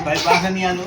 ભાઈ પાસે નહીં આનું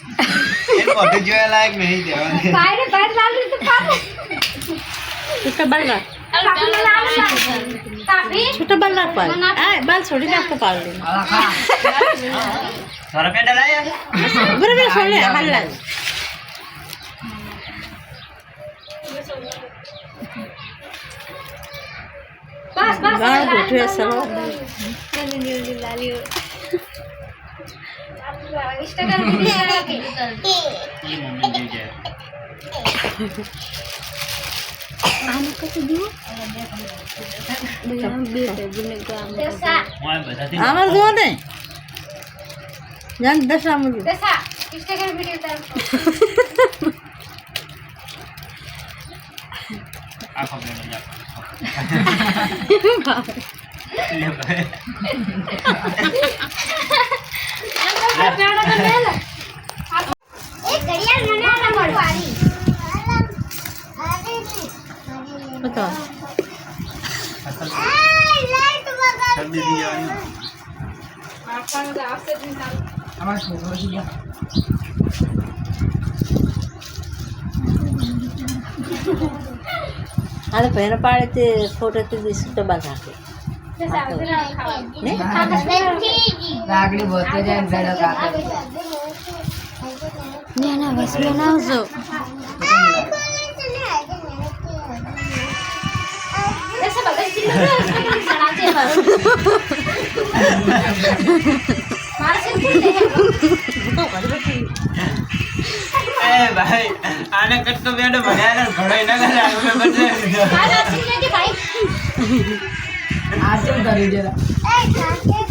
એ મોટું જોયા લાયક નહીં દેવાનું બાય બાય લાલ ને તો પાર છોટા બાલ ને લાલ છોટા બાલ રાખ બાલ આ બાલ છોડી નાખ તો પાલ દે આ ખા. તારા પેટા લાયા? બરાબર છોડી હાલ લાલ બસ બસ ગાળ ગોઠવે સલો ઇન્સ્ટાગ્રામ વિડિયો રાખી એ મમ્મી જોઈ જાય આને કશું દીવો બે ટેબલ દેસા હું બધાથી દસ આમ જો દેસા ઇન્સ્ટાગ્રામ વિડિયો લાકડી બોતે જાય ને બેડો કાપે. ના ના બસ બનાવજો ભાઈ આને કટકો બેડો ભર્યા ઘડો ના કરે આપણે બદલે મારે છે કે ભાઈ આ કેમ કર્યું જરા હું કોણ કરી આપ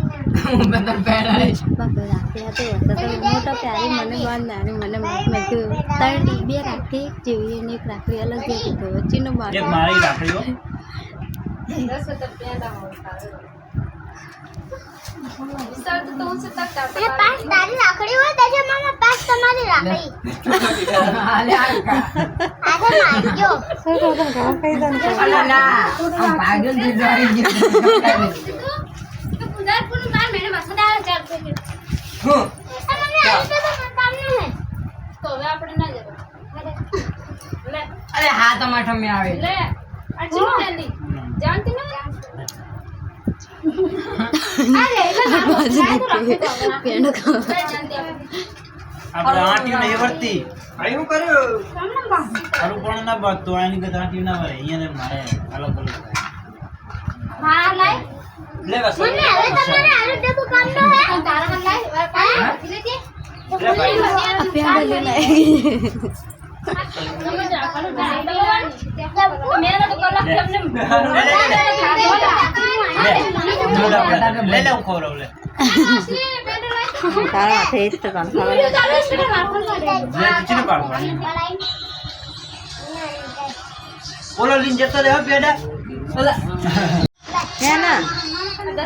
હું બધા પહેરાય બાપા રાખી હતી. તો તો મોટા પ્યારી મને બાંધ મને મેં કીધું ત્રણ બે રાખી એક જેવી અને એક રાખડી અલગ જેવી તો વચ્ચેનો બાંધ મારી રાખડી હો. તારી રાખડી હોય તો જે મામા તમારી રાખડી. હાલે હું તમને આવી તો તમને ને તો હવે આપણે ના જવા લે. અરે હા ટમાટર મેં આવે. લે. અર્જુન જલ્દી જાણતી ના અરે એટલે બાજુ આપણે આંટીયું નહીં વર્તી. ભાઈ હું કર્યું? તારું પણ ના બાંધતો. આની કરતા આંટીયું ના વળે અહીંયા ને મારે અલગ અલગ મારા લાય. લે બસ મને હવે તમારે આલુ ડબ્બુ કામ નો હે તારા મને લાય પાણી ભરી લેજે લે ભાઈ પેણ લઈ લાય મેરા તો કલા લે લે હું ખવડાવું લે તારા હાથે જ તો તને ખબર જે ખીચડી પાડવાની બોલો લીન જતો રહે હે ના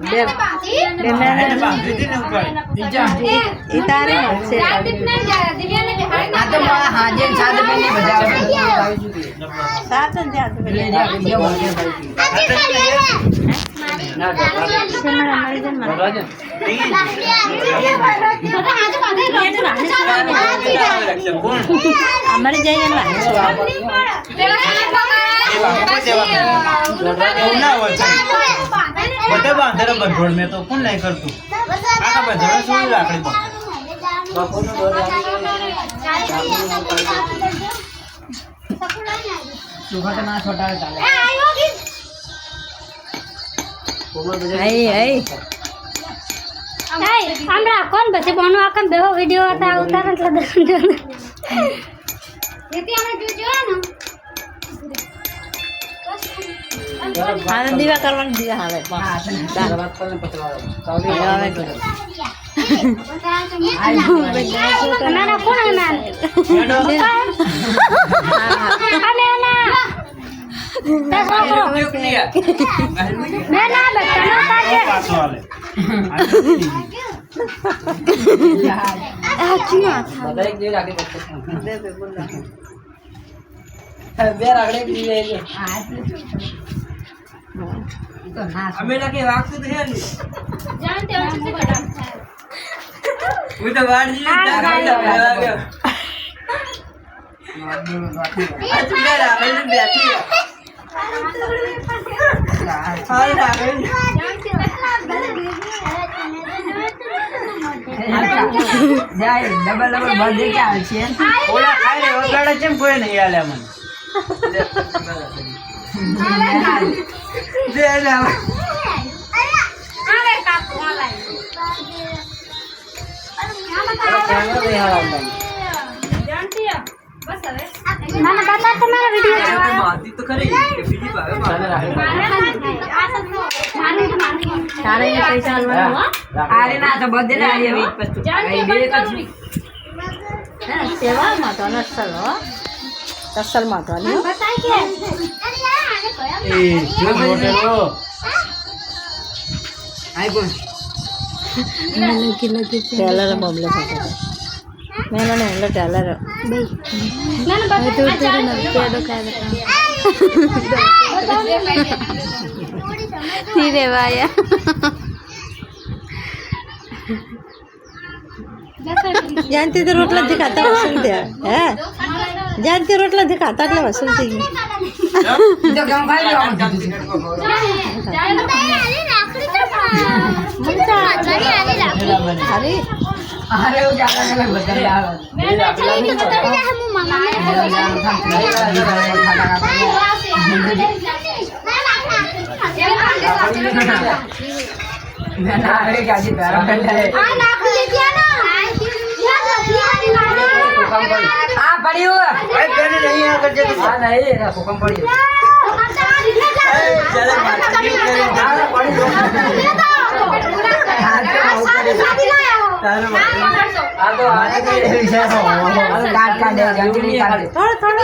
અહીંયા બે બે મેં એને બાંધી દીધી ને ઉપર એ તારે છે સાત જ જાત પેલા અમારી જેમ બધે બાંધેલો બંધોળ કોણ પછી બોનો આખા બેહો વીડિયો હતા આવતા એટલે દર્શન જોને જેથી અમે જો જોયા ને. આને દીવા કરવાની દીવા હાલે ના ના કોણ ના મેડો, અમે ના દસ વાગ્યો મેં ના. આવો તાકે પાછો હાલે. જાણતે હોય છે તો હા. ઓલા ખાઈ વગાડે કેમ કોઈ નહીં હાલે મને દે લે હવે. આવે કાપુ આલાય જાણતી હો બસ હવે મને બતા તમારા વિડિયો તારે એ પૈસા હો હે સેવામાં તો નસલ હો નસલમાં તો નહીં હો. એ, જો મોટેલો. ટેલર બબલે થતો મેં મને એટલે ટેલર ધીરે વાયા જાનતી તો રોટલા થી ખાતા વસૂલ થયા હે જાનતી રોટલા થી ખાતા એટલે વસૂલ થઈ ગયું અરે ભાઈ, પેલી નહીં આગળ જતી. એ, ચાલે મારતી કરી. તારે થોડો થોડો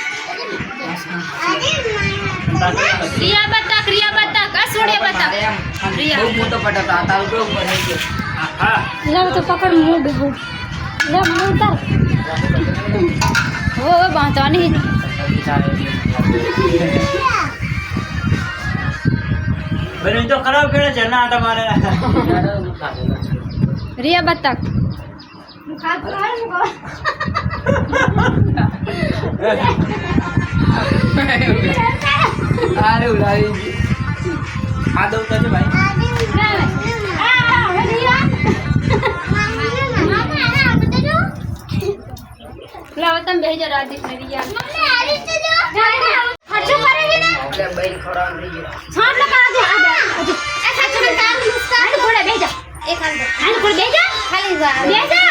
કને હતી. રિયા બતક રિયા બતક આ સોડિયા બતક બહુ મોટો પટક આ તારું કેવું બનાવી ગયો હા લે તો પકડ હું બેહું લે મને ઉતાર હો હવે બાંધવાની બને તો ખરાબ કરે છે ના તમારે રિયા બતક અરે ઉડાવી આ દઉં તને ભાઈ. તમે બૈર ખોરાક રહી ગયો ખાલી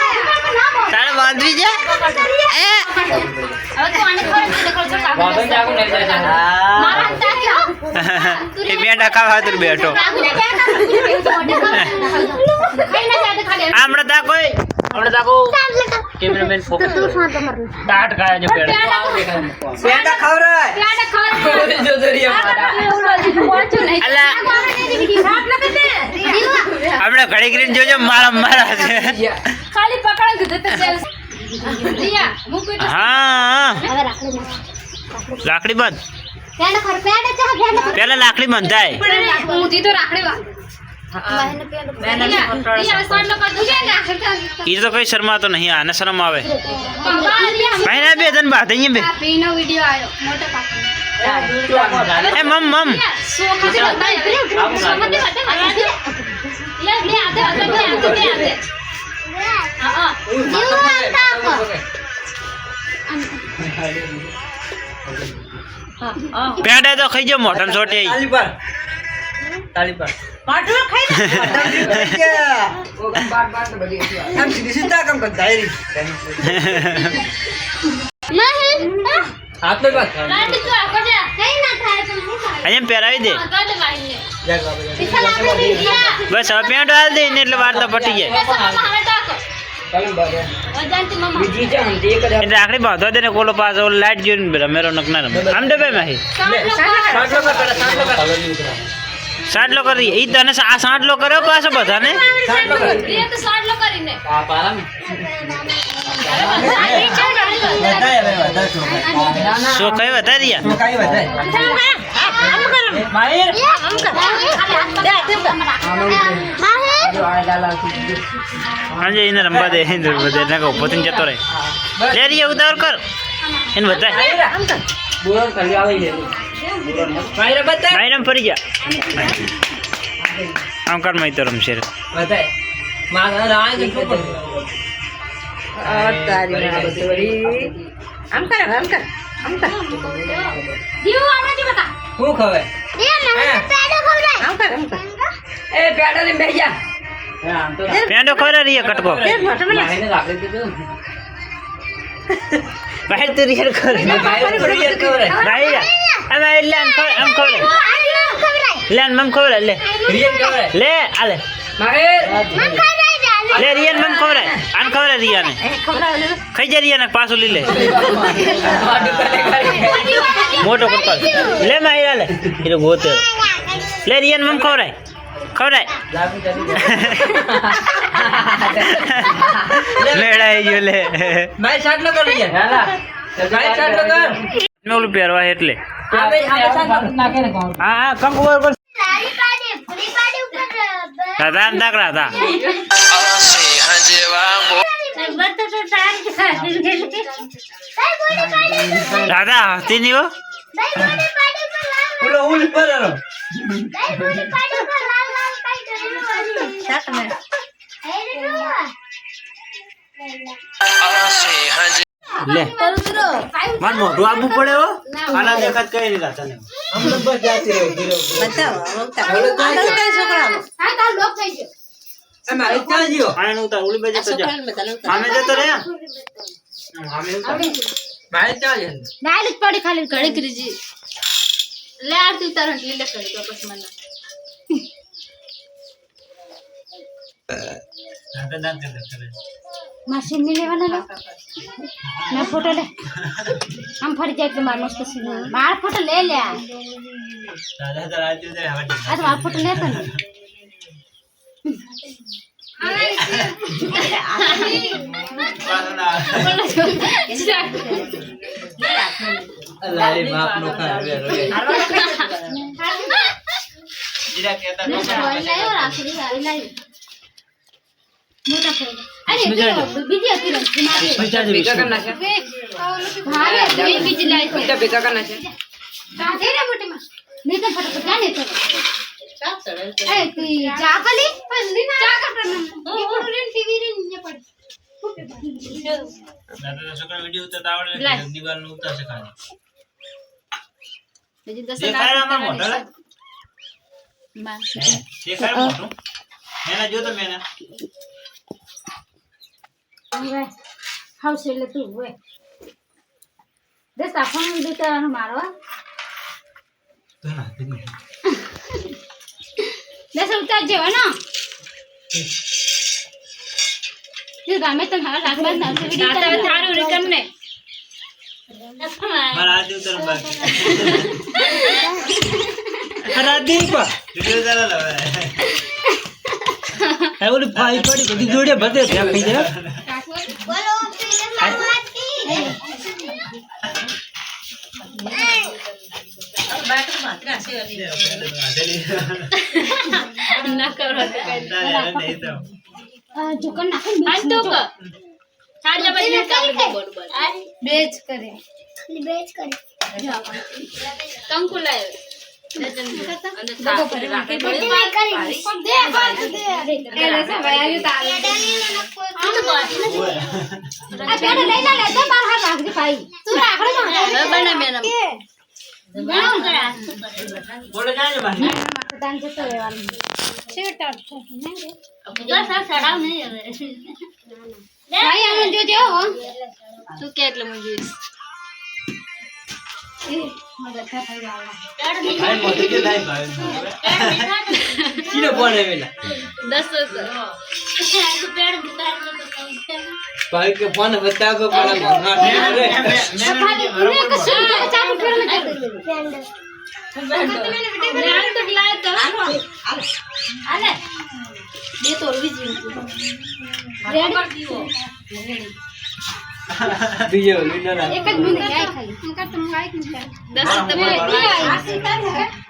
તારે બાંધવી છે? એ. એ બે ટકા ખાતર બેઠો. હમણાં કે ખાઈ ના જાય તો ખાલી હમણાં તા કોઈ હમણાં તા કો કેમેરામેન ફોકસ ટાટ ખાય છે પેડ પેટા ખવરાય પ્યાડા ખબર જો દરિયા અલા. આપણે ઘડી કરીને જોજો મારા મારા છે. ખાલી પકડ કીધું તો મૂકી હા. હવે રાખડી બંધ. પેડા ખર પેડા ચા પેડા પેલા લાકડી બંધાય હું તો રાખડી એ તો કઈ શરમાતો નહીં આને શરમ આવે. પહેલા બે તને બાત અહીંયા બે. એ મમ મમ. પેડા તો ખાઈ જાવ મોઢમ ચોટી તાલી પર. તાલી પર. આમ સીધી સીધા કામ કરતા અહીંયા પહેરાવી દે. બસ હવે પેન્ટ હાલ દે ને એટલે વાર્તા પટી જાય. આખડી બાંધવા દે ને કોલો પાછો ઓલો લાઈટ જોઈને રમેરો નકના રમે. આમ ડબે માહી. સાટલો કર ઈ તને આ સાટલો કર્યો પાછો બધાને? સાટલો કર રિયા તો સાડલો કરીને આ પારામ સાડી ચાલ વધાય હવે વધાય છોકરા શું કઈ બતા દિયા કાઈ વધાય માહિર જો આ ડાલા આજે એને રમવા દે એને બધા એને કહો પોતે જતો રહે. લેરી ઉતાવળ કર. એને બતાય બોલો કરી આવી છે માહિર બતાય ભાઈ ફરી જા આમ કર મય તો રમશે. બતાય મારા રાય કે તારી ના બતોરી આમ કર આમ કર આમ કર. જીવ આપણે જી બતા હું ખવે? રિયા મને પેડો ખવડાય. આમ કર આમ કર. એ પેડો ને બેહી જા. આમ તો પેંડો ખોરા રિયા કટકો. માહિરને રાખી દીધું. ભાઈ તું રિયલ કર ભાઈ આમ એટલે આમ આમ ખબર લે આમ ખબર લે લે આલે લે રિયા મમ ખબર આન ખબર રિયા ને ખાઈ જા રિયા ને પાછું લઈ લે મોટો કટકો લે માહિરા લે એ ગોતે લે રિયા મમ ખબર ખબર મેળાઈ ગયો લે. માહિર સાટલો કર રિયલ માહિર સાટલો કર. મેં ઓલું પહેરવા એટલે. હા હા રાધા આમ તાક રાધા રાધા. હસતી નહીં હો. ઉલ પર લે માર મોઢું આપવું પડે હો આના દેખાત કઈ નહીં રાતા ને હા તાર લોક થઈ ગયો આને ઉતાર ઓલી બાજુ તો જા સામે જતો રે સામે ઉતાર ડાયરેક્ટ પડી ખાલી ઘડી કરીજી લે આરતી ઉતાર લીલે કરી તો પછી મને દાંતે દાંતે જતો રે મશીનની લેવાનો લે ના ફોટો લે આમ ફરી જાય તો માર મસ્ત સીન માર ફોટો લે લે આ દાદા તો રાત ઉતારે હવે તો માર ફોટો લેતો ને જીરા કહેતા તો રાખડી વાળી લાવી મોટા ફોટો અરે તો બીજી હતી રમતી મારી મારે તો એ બીજી લાવી છે કાઢે રે મોટી માં નહીં તો ફટાફટ ક્યાં નહીં તો એ તી ચા ખાલી પલ્લી ના ચા કાઢો એ પૂરું રેન ટીવી રેન ને પડી દાદા તો છોકરા વિડિયો ઉતારતા આવડે લાય. દિવાલ નું ઉતારશે ખાલી બીજી દસ દેખાય આમાં મોઢા લે હે, દેખાય મોઢું મેના જો તો મેના હવે હાઉસ એટલે તું હોય દસ ફોન દેતા મારવા તો ના તે નહીં. દસ ઉતાર જેવો ને તે ગામે તો મારા રાખવા ના તો વિડિયો તારું રિકમ ને મારા હાથ ઉતાર બાકી વિડિયો ઉતારો લે હવે. ઓલી ફાઈ પડી બધી જોડે બધે ફેંકી દે ના કરો તારે હવે નહીં તો. જોકર નાખે આજ તો ક સાડા બજે કાપી બરોબર બેચ કરે બેચ કરે કંકુ લાયો અને તાપ રાખે બળી બોલે જાય ને બાકી. તું કે એટલે મંજૂર ભાઈ મોઢું કે થાય ભાઈ. કીને ફોન આવેલા દસ ભાઈ કે ફોન બતાવો પણ ભંગાર નહીં રે બીજો લીડર આ. એક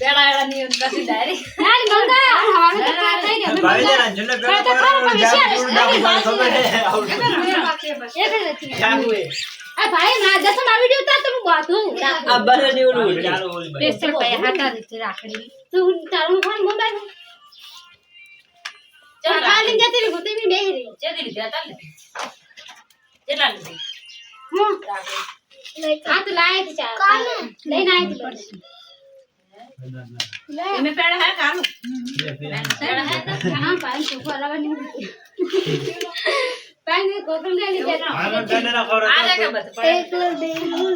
પેંડ છોરાઈ ઓલો પડે ની બાને કે મારી ભાઈ પેડા નથી લેતી હું નાની મંગા હવાનું તો કાં થઈ ગયું ભાઈ જરા જુને પેલો તો ખરો, પણ જામ વિચાર પૂરું છે. નાખું, મને ખબર છે. એક જ નથી જામ હોય. આ ભાઈ ના દસ માં વિડિયો ઉતાર તો હું બાતું આ બારે ની ઓલું ઉડી. ચાલો ઓલી બાજુ. પેસ્ટલ ભાઈ હાટા દીધી રાખડી તું તારું ફોન મોબાઈલ ચાલ કાલી જતી રહી ગોતે બી બેહી રહી હું આ તો લાય છે ચાલ લઈને આવી इनमें पेड़ है काम पेड़ है तो कहाँ पाए सुखो अलग नहीं पाएँगे गोकुल के लिए आ जाएगा बस एक लो दे लो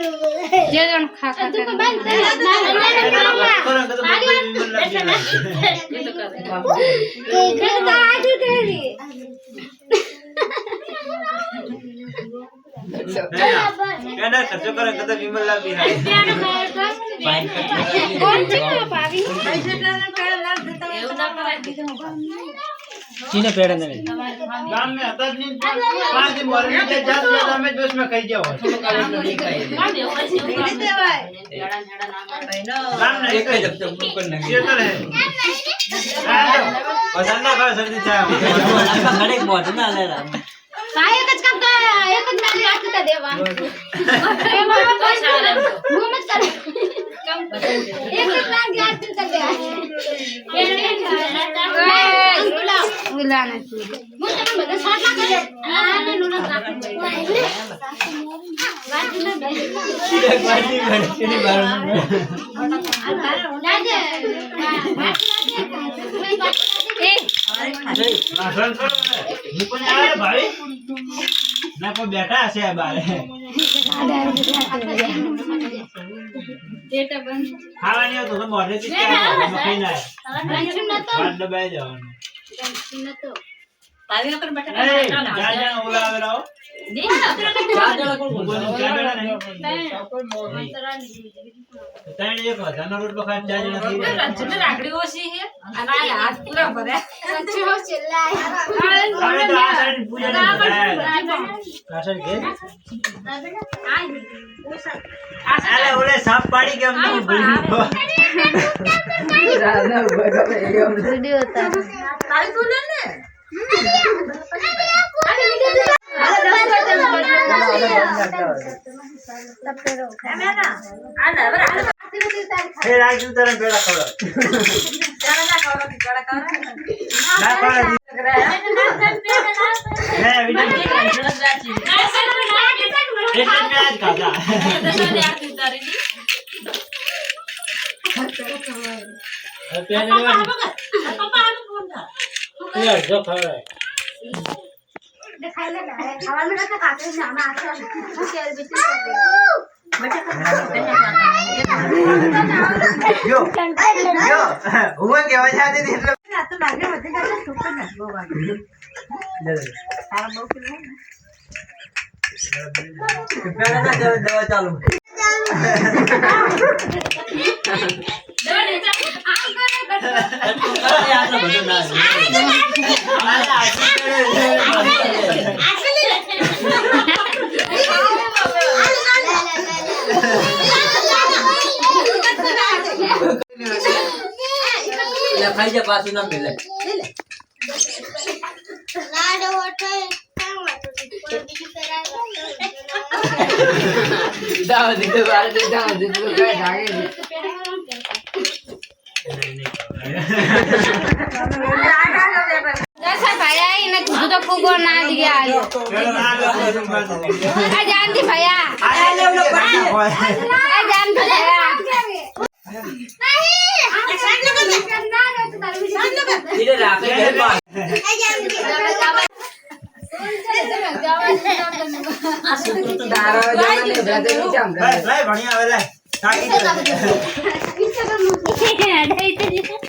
जे जन खा खा तुमको बंद ये तो कर दे तो आज के लिए કેના ખર્ચો કરે કદા વિમલ લાવી કોણ છે પાવી એવું ના કરાય દીધું ચીને પેડે ને ગામ મે હતા જ નહીં પાંચ દિન મરે ને જાત ને તમે જોશ મે કહી જાવ થોડું કામ નહીં કહી દેવાય ગામ ને એક જ હપ્તો બુક કરી એ તો રહે પસંદ ના કરે સર્દી થાય ખડે બોત ના લે काय एकच करता एकच मॅच वाटत देवा घुमच कर। एकच मॅच वाटत देवा मुला नाही मुला सोडला करे आणि नुला वाटत नाही બેઠા હશે બારે ખાવાની તો મોઢે થી ખાઈ. નતો દબાઈ જવાનું. तावी लोग बैठा नहीं जा जा बोला आ रहा हो नहीं जा जा लोग बोल जा जा नहीं तैन ये कहा रोड पर जा जा नहीं रंच राखड़ी होशी है। अना आज पूरा भरे रंच हो चिल्ला है। अरे दा साइड पूजा नहीं दा साइड के? अरे ओले साफ़ पाड़ी के हम बोल वीडियो था ताई सुनने కదా না দেখা যায় দেখাইলে না খাওয়া মেলা তো কাটে না আমি আসলে কেল বিতে করবে बच्चा यो यो हुआ क्या वजह दे दे ना तो नागे मत जा तो सुपर ना वो वाली ले ले सारा बहु किलो है पहले ना दवा चालू લો, બધું બાજુ. આ જાનથી ભયા આલે ઓલો પડી હોય. આ भैया ने खुद तो खूब ना दिया जानती भैया जानती भैया बढ़िया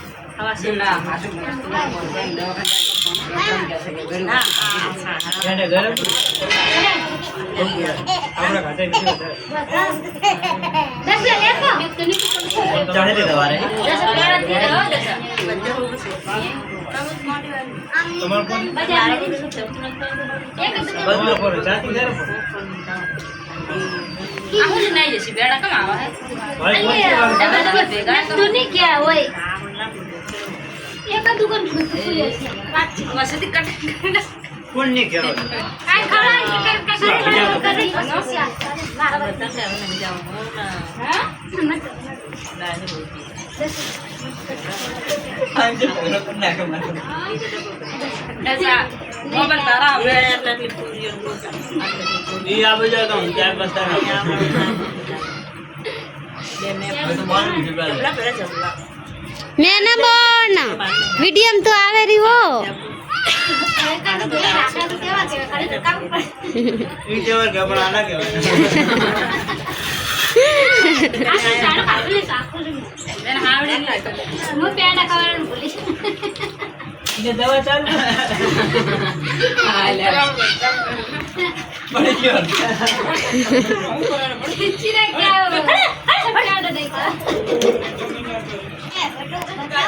જો બેટા. પેલા લઈ જજો. કોણ દવા ચાલે ને પેલા. હાલ બે થાય. હમણાં. એને ગરમ આપણે ખાતે બીજું વધારે. ચાલે તે દવા રે. તમારે કોણ? બધું કોણ? જાતિ ઘરે કોણ? ભાઈ, કોણ છે વાળા? क्या હોય એક દુકાન ખુલી છે કોણ નહીં કહેવાય? આ ખરા કે કે કરી નાખે મને. ઈ આ બાજુ હતો, હું ત્યાં મેના બોન વિડીયમ તો આવે રહી હો. દવા ચાલુ પડી ગયો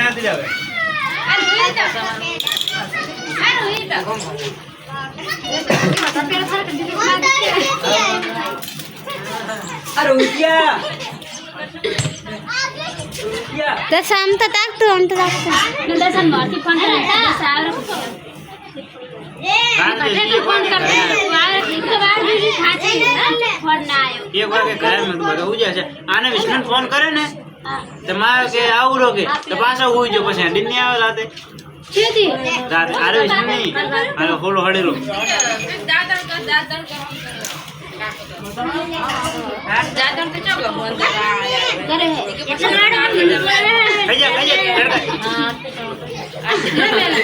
આપી દે હવે. અરે ઉઠ્યા ઉઠ્યા તો સામ તો તાકતું આમ તો એક વાગે ઘરે. મેં કીધું છે આને વિષ્ણુ ફોન કરે ને તો મારે કે આવું રો તો પાછા ઉઈ જો પછી નહીં આવે રાતે. રાતે આરે વિષ્ણુ નહીં. આરે હોલો હડેલો ખાઈ જા ખાઈ જા ચડકા.